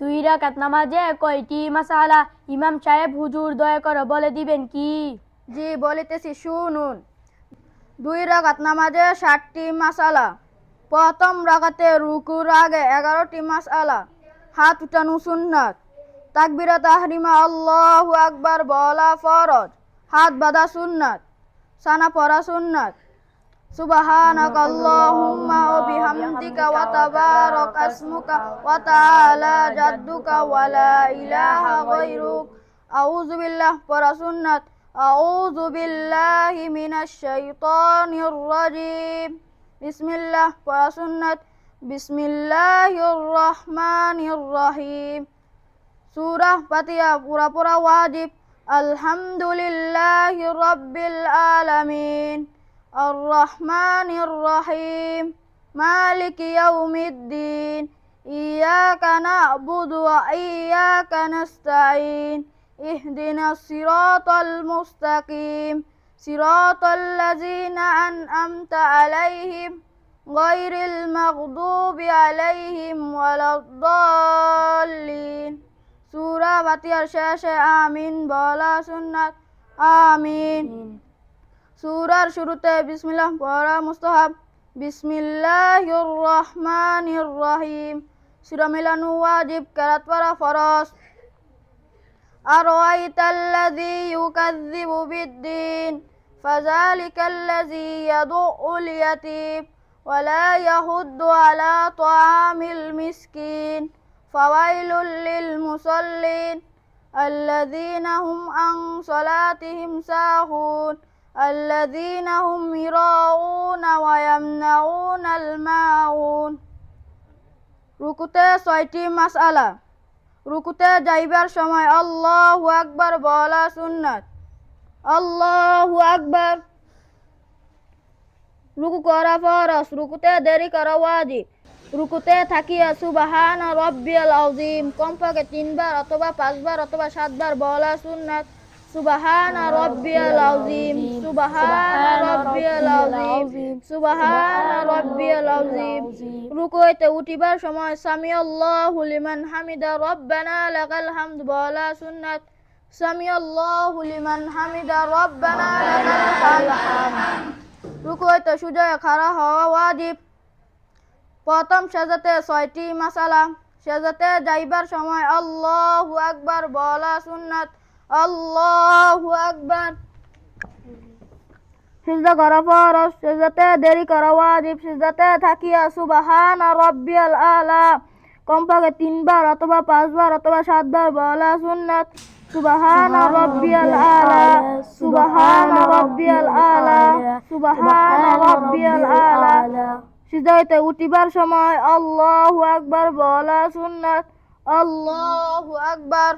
দুই রাকাত নামাজে কয়টি মাসালা? ইমাম সাহেব হুজুর দয়া করে বলে দিবেন কি? জি, বলিতেছি, শুনুন। দুই রাকাত নামাজে ষাটটি মাসালা। প্রথম রাকাতে রুকুর আগে এগারোটি মাসালা। হাত উঠানো সুন্নাত। তাকবিরা তাহরিমা আল্লাহ আকবার বলা ফরজ। হাত বাঁধা সুন্নাত। সানা পড়া সুন্নাত। সুবাহানাক আল্লাহুম্মা بحمدك وتبارك اسمك وتعالى جدك ولا إله غيرك. أعوذ بالله فرسنة أعوذ بالله من الشيطان الرجيم. بسم الله فرسنة بسم الله الرحمن الرحيم. سورة فتية فورا فورا واجب. الحمد لله رب العالمين الرحمن الرحيم مالك يوم الدين إياك نعبد وإياك نستعين اهدنا الصراط المستقيم صراط الذين أنأمت عليهم غير المغضوب عليهم ولا الضالين سورة بطير شاشة آمين بولا سنة آمين سورة شروط بسم الله بولا مستحب রহমানির রহিম সূরা মিলানু ওয়াজিব কেরাত পড়া ফরজ أرأيت الذي يكذب بالدين فذلك الذي يدع اليتيم ولا يحض على طعام المسكين فويل للمصلين الذين هم عن صلاتهم ساهون الذين هم يراءون ويمنعون الماعون রুকুতে ছয়টি মাসআলা রুকুতে যাইবার সময় আল্লাহু আকবার বলা সুন্নাত আল্লাহু আকবার রুকু করা ফরজ রুকুতে দেরি করা ওয়াজিব রুকুতে থাকিয়া সুবাহান রব্বিয়াল আযীম কমপক্ষে তিনবার অথবা পাঁচবার অথবা সাতবার বলা সুন্নাত সুবাহান রব্বিয়াল আযীম, সুবাহান রব্বিয়াল আযীম, সুবাহান রব্বিয়াল আযীম। রুকু হইতে উঠিবার সময় সামি আল্লাহু লিমান হামিদা রব্বানা লাকাল হামদ বলা সুন্নাত। সামি আল্লাহু লিমান হামিদা রব্বানা লাকাল হামদ। রুকু হইতে সুজয় খাড়া হওয়া ওয়াজিব। প্রথম সেজাতে ছয়টি মাসালা। সেজাতে যাইবার সময় আল্লাহু আকবার বলা সুন্নাত। আল্লাহু আকবার। সিজদা করা ফরজ, সিজদাতে দেরি করা ওয়াজিব, সিজদাতে থাকিয়া আলা। কমপক্ষে তিনবার অথবা পাঁচবার অথবা সাতবার বলা সুন্নাত। আলা আলা আলা। সিজদাতে উঠিবার সময় আল্লাহু আকবার বলা সুন্নাত। আল্লাহু আকবার।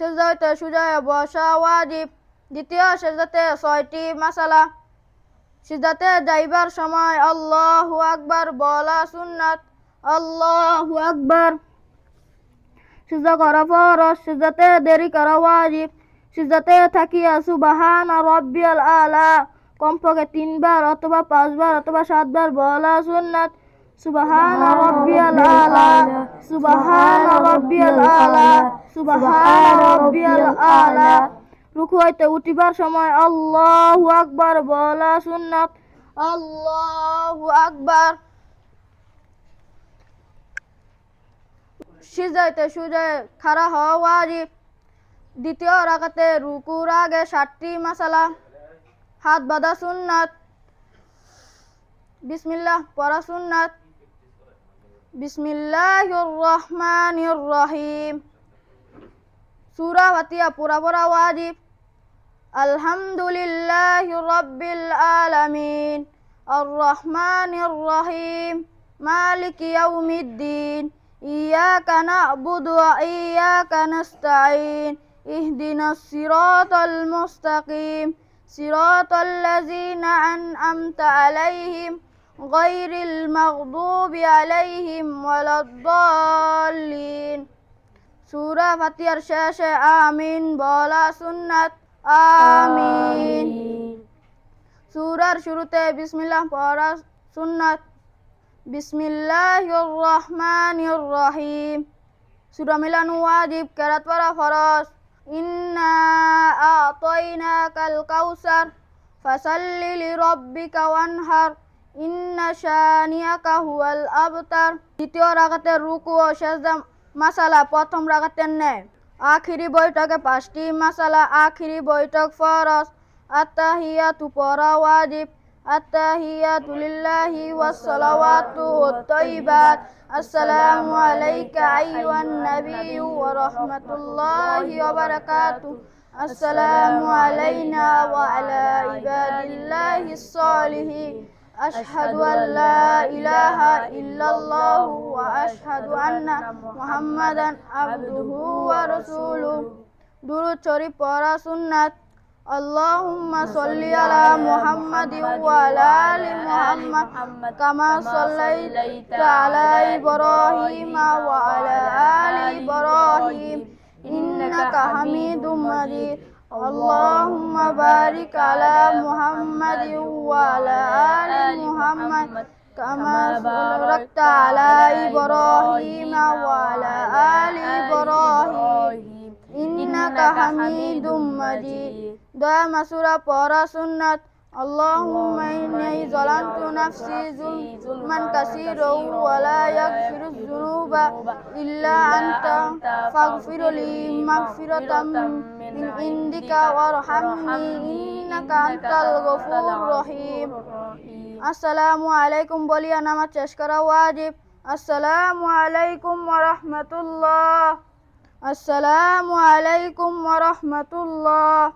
সেজদাতে সুজায় বসা ওয়াজিব দ্বিতীয় সেজদাতে ছয়টি মাসালা। সিজদাতে যাইবার সময় আল্লাহু আকবার বলা সুন্নাত। আল্লাহু আকবার। সিজদা করা ফরজ, সিজদাতে দেরি করা ওয়াজিব। সিজদাতে থাকিয়া সুবহান রাব্বিয়াল আলা। কমপক্ষে তিনবার অথবা পাঁচবার অথবা সাতবার বলা সুন্নাত। সুবহান রাব্বিয়াল আলা, সুবহান রাব্বিয়াল আলা, সুবহান রাব্বিয়াল আলা। রুকু হইতে উঠিবার সময় আল্লাহু আকবার বলা সুন্নাত। আল্লাহু আকবার। সিজাইতে সুজায় খাড়া হওয়া ওয়াজিব দ্বিতীয় রাকাতে রুকুর আগে ষাটটি মাসালা। হাত বাঁধা সুন্নাত। বিসমিল্লাহ, পড়া সুন্নাত। বিসমিল্লাহির রহমানির রহিম সূরা ফাতিহা, পুরা পুরা ওয়াজিব। আলহামদুলিল্লাহি রাব্বিল আলামিন। আর রহমানির রহিম মালিক ইয়াউমিদ্দিন। ইyyaka na'budu ওয়া ইyyaka নাস্তাঈন। ইহদিনাস সিরাতাল মুস্তাকিম। সিরাতাল লাযিনা আন'amta আলাইহিম। غير المغضوب عليهم ولا الضالين সূরা ফাতিহার শেষে আমিন বলা সুন্নাত আমিন সূরার শুরুতে বিসমিল্লাহ পড়া সুন্নাত বিসমিল্লাহির রহমানির রহিম সূরা মিলানো ওয়াজিব কেরাত পড়া ফরজ ইন্না আতাইনাকাল কাউসার ফাসাল্লি লিরাব্বিকা ওয়ানহার ইন্না শানিয়াকা হুয়াল আবতার দ্বিতীয় রাগাতের রুকু ও সেজদা মাসালা প্রথম রাগাতের ন্যায় আখিরি বৈঠকে পাঁচটি মাসালা আখিরি বৈঠক ফরজ আত্তাহিয়াতু পড়া ওয়াজিব আত্তাহিয়াতু লিল্লাহি ওয়াস সালাওয়াতু ওয়াত তাইয়িবাত আসসালামু আলাইকা আইয়ুহান নাবিয়্যু ওয়া রাহমাতুল্লাহি ওয়া বারাকাতুহু السلام علينا وعلى عباد الله الصالحين أشهد أن لا إله إلا الله وأشهد أن محمدا عبده ورسوله. درود شريف ورا سنة. اللهم صل على محمد وعلى آل محمد كما صليت على إبراهيم وعلى آل إبراهيم. إنك حميد مجيد. اللهم بارك على محمد وعلى آل محمد كما باركت على إبراهيم وعلى آل إبراهيم. إنك حميد مجيد. دام سورة برا سنة اللهم إني ظلمت نفسي ظلما كثيرا ولا يغفر الذنوب إلا أنت. فاغفر لي مغفرة min indika warhamni innaka antal ghafurur rahim. assalamu alaikum boliya namaz shesh wajib. Assalamu alaikum warahmatullahi assalamu alaikum warahmatullahi